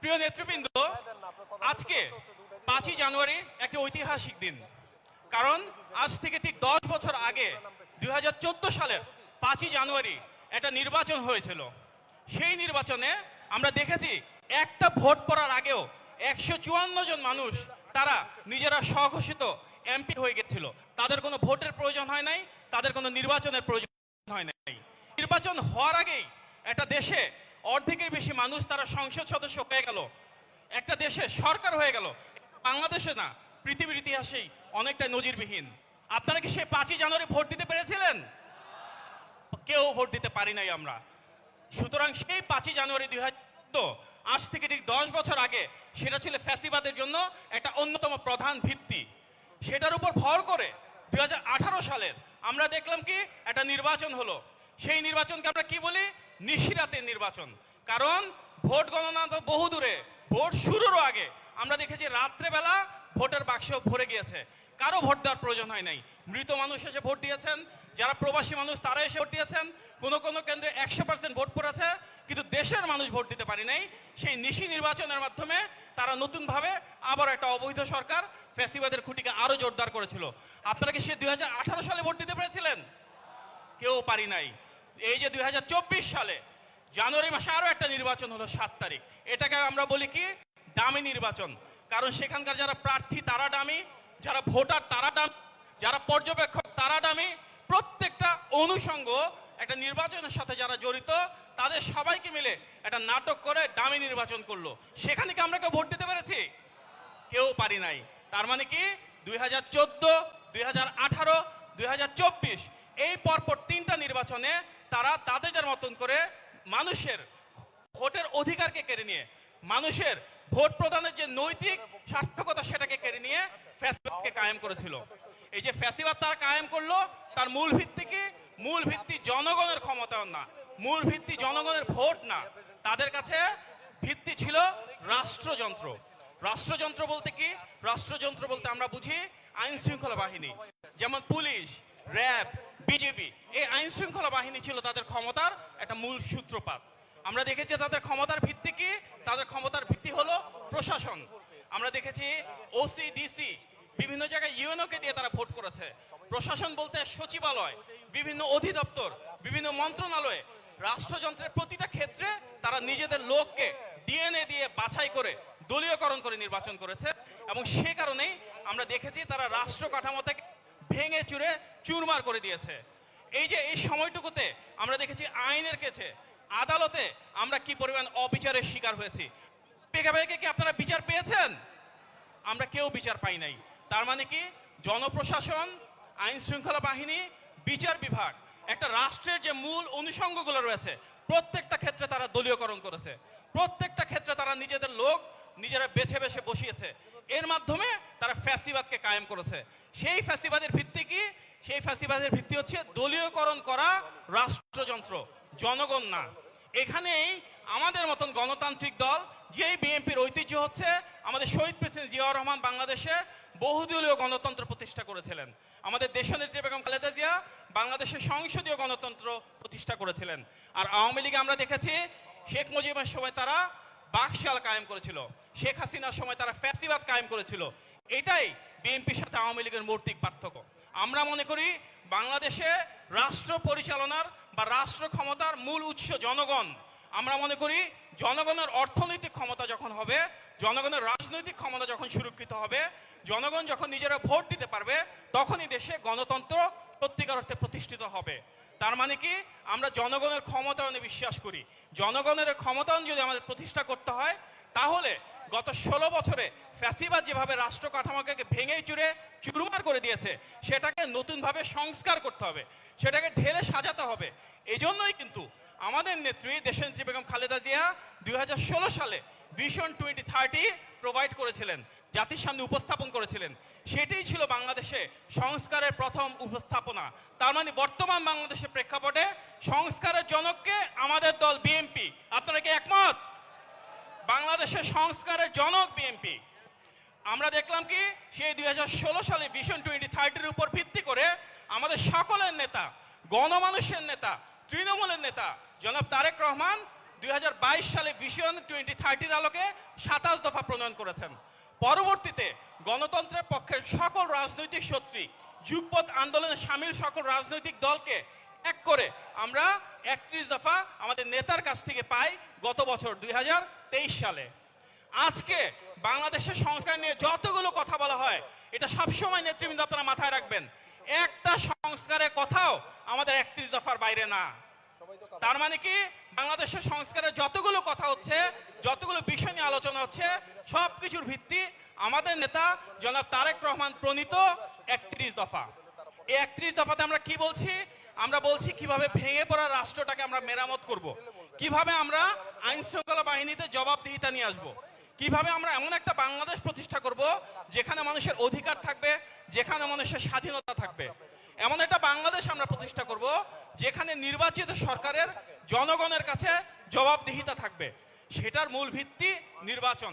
প্রিয় নেতৃবৃন্দ, আজকে পাঁচই জানুয়ারি একটি ঐতিহাসিক দিন। কারণ আজ থেকে ঠিক দশ বছর আগে দুই সালের পাঁচই জানুয়ারি একটা নির্বাচন হয়েছিল। সেই নির্বাচনে আমরা দেখেছি একটা ভোট পড়ার আগেও একশো চুয়ান্ন জন মানুষ তারা নিজেরা স্বঘোষিত এমপি হয়ে গেছিল। তাদের কোনো ভোটের প্রয়োজন হয় নাই, তাদের কোনো নির্বাচনের প্রয়োজন হয় নাই। নির্বাচন হওয়ার আগেই একটা দেশে অর্ধেকের বেশি মানুষ তারা সংসদ সদস্য হয়ে গেল। একটা দেশে সরকার হয়ে গেল। বাংলাদেশে না, পৃথিবীর ইতিহাসেই অনেকটা নজিরবিহীন। আপনারা কি সেই পাঁচই জানুয়ারি ভোট দিতে পেরেছিলেন? কেউ ভোট দিতে পারি নাই আমরা। সুতরাং সেই পাঁচই জানুয়ারি দুই আজ থেকে ঠিক দশ বছর আগে সেটা ছিল ফ্যাসিবাদের জন্য একটা অন্যতম প্রধান ভিত্তি। সেটার উপর ভর করে দুই হাজার আঠারো সালের আমরা দেখলাম কি, একটা নির্বাচন হলো। সেই নির্বাচনকে আমরা কি বলি? নিশিরাতের নির্বাচন। কারণ ভোট গণনা তো বহু দূরে। ভোট শুরুরও আগে। আমরা দেখেছি রাত্রেবেলা ভোটের বাক্স ভরে গিয়েছে। কারও ভোট দেওয়ার প্রয়োজন হয় নাই। মৃত মানুষ এসে ভোট দিয়েছেন। যারা প্রবাসী মানুষ, তারা এসে ভোট দিয়েছেন। কোনো কোনো কেন্দ্রে একশো পার্সেন্ট ভোট পড়েছে। কিন্তু দেশের মানুষ ভোট দিতে পারি নাই। সেই নিশি নির্বাচনের মাধ্যমে তারা নতুনভাবে আবার একটা অবৈধ সরকার ফ্যাসিবাদের খুঁটিকে আরও জোরদার করেছিল। আপনারা কি সে দুই হাজার আঠারো সালে ভোট দিতে পেরেছিলেন? কেউ পারি নাই। এই যে দুই হাজার চব্বিশ সালে জানুয়ারি মাসে আরও একটা নির্বাচন হলো সাত তারিখ। এটাকে আমরা বলি কি? দামি নির্বাচন। কারণ সেখানকার যারা প্রার্থী, তারা দামি। যারা ভোটার, তারা দামি। যারা পর্যবেক্ষক, তারা দামি। প্রত্যেকটা অনুষঙ্গ একটা নির্বাচনের সাথে যারা জড়িত, তাদের সবাইকে মিলে একটা নাটক করে দামি নির্বাচন করল। সেখানে কি আমরা কেউ ভোট দিতে পেরেছি? কেউ পারি নাই। তার মানে কি? দুই হাজার চোদ্দ, দুই হাজার আঠারো, দুই হাজার চব্বিশ, এই পরপর তিনটা নির্বাচনে তারা তাদের মতন করে মানুষের ভোটের অধিকারকে কেড়ে নিয়ে, মানুষের ভোট প্রদানের যে নৈতিক সার্থকতা সেটাকে কেড়ে নিয়ে ফ্যাসিবাদকে কায়েম করেছিল। এই যে ফ্যাসিবাদ তার কায়েম করল, তার মূল ভিত্তি কি? মূল ভিত্তি জনগণের ক্ষমতায়ন না, মূল ভিত্তি জনগণের ভোট না। তাদের কাছে ভিত্তি ছিল রাষ্ট্রযন্ত্র। রাষ্ট্রযন্ত্র বলতে কি? রাষ্ট্রযন্ত্র বলতে আমরা বুঝি আইন শৃঙ্খলা বাহিনী, যেমন পুলিশ, র্যাব বিজেপি এই আইন শৃঙ্খলা বাহিনী ছিল তাদের ক্ষমতার একটা মূল সূত্রপাত। আমরা দেখেছি তাদের ক্ষমতার ভিত্তি কি? তাদের ক্ষমতার ভিত্তি হলো প্রশাসন। আমরা দেখেছি ওসি ডিসি বিভিন্ন জায়গায় ইউএনওকে দিয়ে তারা ভোট করেছে। প্রশাসন বলতে সচিবালয়, বিভিন্ন অধিদপ্তর, বিভিন্ন মন্ত্রণালয়ে, রাষ্ট্রযন্ত্রের প্রতিটা ক্ষেত্রে তারা নিজেদের লোককে ডিএনএ দিয়ে বাছাই করে, দলীয়করণ করে নির্বাচন করেছে। এবং সে কারণেই আমরা দেখেছি তারা রাষ্ট্র কাঠামো থেকে ভেঙে চুরে চুরমার করে দিয়েছে। এই যে এই সময়টুকুতে আমরা দেখেছি আইনের কেছে, আদালতে আমরা কি পরিমাণ অবিচারের শিকার হয়েছি। পেগাবেগে কি আপনারা বিচার পেয়েছেন? আমরা কেউ বিচার পাই নাই। তার মানে কি? জনপ্রশাসন আইন শৃঙ্খলা বাহিনী, বিচার বিভাগ, একটা রাষ্ট্রের যে মূল অনুষঙ্গগুলো রয়েছে, প্রত্যেকটা ক্ষেত্রে তারা দলীয়করণ করেছে। প্রত্যেকটা ক্ষেত্রে তারা নিজেদের লোক নিজেরা বেছে বেছে বসিয়েছে। এর মাধ্যমে তারা ফ্যাসিবাদকে কায়েম করেছে। সেই ফ্যাসিবাদের ভিত্তি কি? সেই ফ্যাসিবাদের ভিত্তি হচ্ছে দলীয়করণ করা রাষ্ট্রযন্ত্র, জনগণ না। এখানেই আমাদের মতন গণতান্ত্রিক দল, যেই বিএনপির ঐতিহ্য হচ্ছে আমাদের শহীদ প্রেসিডেন্ট জিয়াউর রহমান বাংলাদেশে বহুদলীয় গণতন্ত্র প্রতিষ্ঠা করেছিলেন। আমাদের দেশনেত্রী বেগম খালেদা জিয়া বাংলাদেশের সংসদীয় গণতন্ত্র প্রতিষ্ঠা করেছিলেন। আর আওয়ামী লীগে আমরা দেখেছি শেখ মুজিবের সময় তারা বাকশাল কায়েম করেছিল। শেখ হাসিনার সময় তারা ফ্যাসিবাদ কায়েম করেছিল। এটাই বিএনপির সাথে আওয়ামী লীগের মৌলিক পার্থক্য। আমরা মনে করি বাংলাদেশে রাষ্ট্র পরিচালনার বা রাষ্ট্র ক্ষমতার মূল উৎস জনগণ। আমরা মনে করি জনগণের অর্থনৈতিক ক্ষমতা যখন হবে, জনগণের রাজনৈতিক ক্ষমতা যখন সুরক্ষিত হবে, জনগণ যখন নিজেরা ভোট দিতে পারবে, তখনই দেশে গণতন্ত্র সত্যিকার অর্থে প্রতিষ্ঠিত হবে। তার মানে কি? আমরা জনগণের ক্ষমতায়নে বিশ্বাস করি। জনগণের ক্ষমতায়ন যদি আমাদের প্রতিষ্ঠা করতে হয়, তাহলে গত ষোলো বছরে ফ্যাসিবাদ যেভাবে রাষ্ট্র কাঠামোকে ভেঙে চুরে চুরমার করে দিয়েছে, সেটাকে নতুনভাবে সংস্কার করতে হবে, সেটাকে ঢেলে সাজাতে হবে। এজন্যই কিন্তু আমাদের নেত্রী দেশনেত্রী বেগম খালেদা জিয়া দুই হাজার ষোলো সালে ভিশন টোয়েন্টি থার্টি প্রোভাইড করেছিলেন। জাতির সামনে উপস্থাপন করেছিলেন। সেটাই ছিল বাংলাদেশে সংস্কারের প্রথম উপস্থাপনা। তার মানে বর্তমান বাংলাদেশের প্রেক্ষাপটে সংস্কারের জনককে আমাদের দল বিএনপি আপনারা কি একমত? বাংলাদেশের সংস্কারের জনক বিএনপি আমরা দেখলাম কি, সেই দুই হাজার ষোলো সালে ভিশন টোয়েন্টি থার্টির উপর ভিত্তি করে আমাদের সকলের নেতা, গণমানুষের নেতা, তৃণমূলের নেতা, জনাব তারেক রহমান দুই হাজার বাইশ সালে ভিশন টোয়েন্টি থার্টির আলোকে সাতাশ দফা প্রণয়ন করেছেন। পরবর্তীতে গণতন্ত্রের পক্ষের সকল রাজনৈতিক শক্তি যুগপৎ আন্দোলনে সামিল সকল রাজনৈতিক দলকে এক করে আমরা একত্রিশ দফা আমাদের নেতার কাছ থেকে পাই গত বছর দুই হাজার তেইশ সালে। আজকে বাংলাদেশের সংস্কার নিয়ে যতগুলো কথা বলা হয় এটা সবসময় নেতৃবৃন্দ আপনারা মাথায় রাখবেন। একটা সংস্কারের কথাও আমাদের একত্রিশ দফার বাইরে না। তার মানে কি? বাংলাদেশের সংস্কারের যতগুলো কথা হচ্ছে যতগুলো বিষয় নিয়ে আলোচনা হচ্ছে সব কিছুর ভিত্তি আমাদের নেতা জনাব তারেক রহমান প্রণীত একত্রিশ দফা এই একত্রিশ দফাতে আমরা কি বলছি আমরা বলছি কীভাবে ভেঙে পড়া রাষ্ট্রটাকে আমরা মেরামত করব। কীভাবে আমরা আইন শৃঙ্খলা বাহিনীতে জবাবদিহিতা নিয়ে আসব। কীভাবে আমরা এমন একটা বাংলাদেশ প্রতিষ্ঠা করব, যেখানে মানুষের অধিকার থাকবে, যেখানে মানুষের স্বাধীনতা থাকবে এমন একটা বাংলাদেশ আমরা প্রতিষ্ঠা করব, যেখানে নির্বাচিত সরকারের জনগণের কাছে জবাবদিহিতা থাকবে সেটার মূল ভিত্তি নির্বাচন।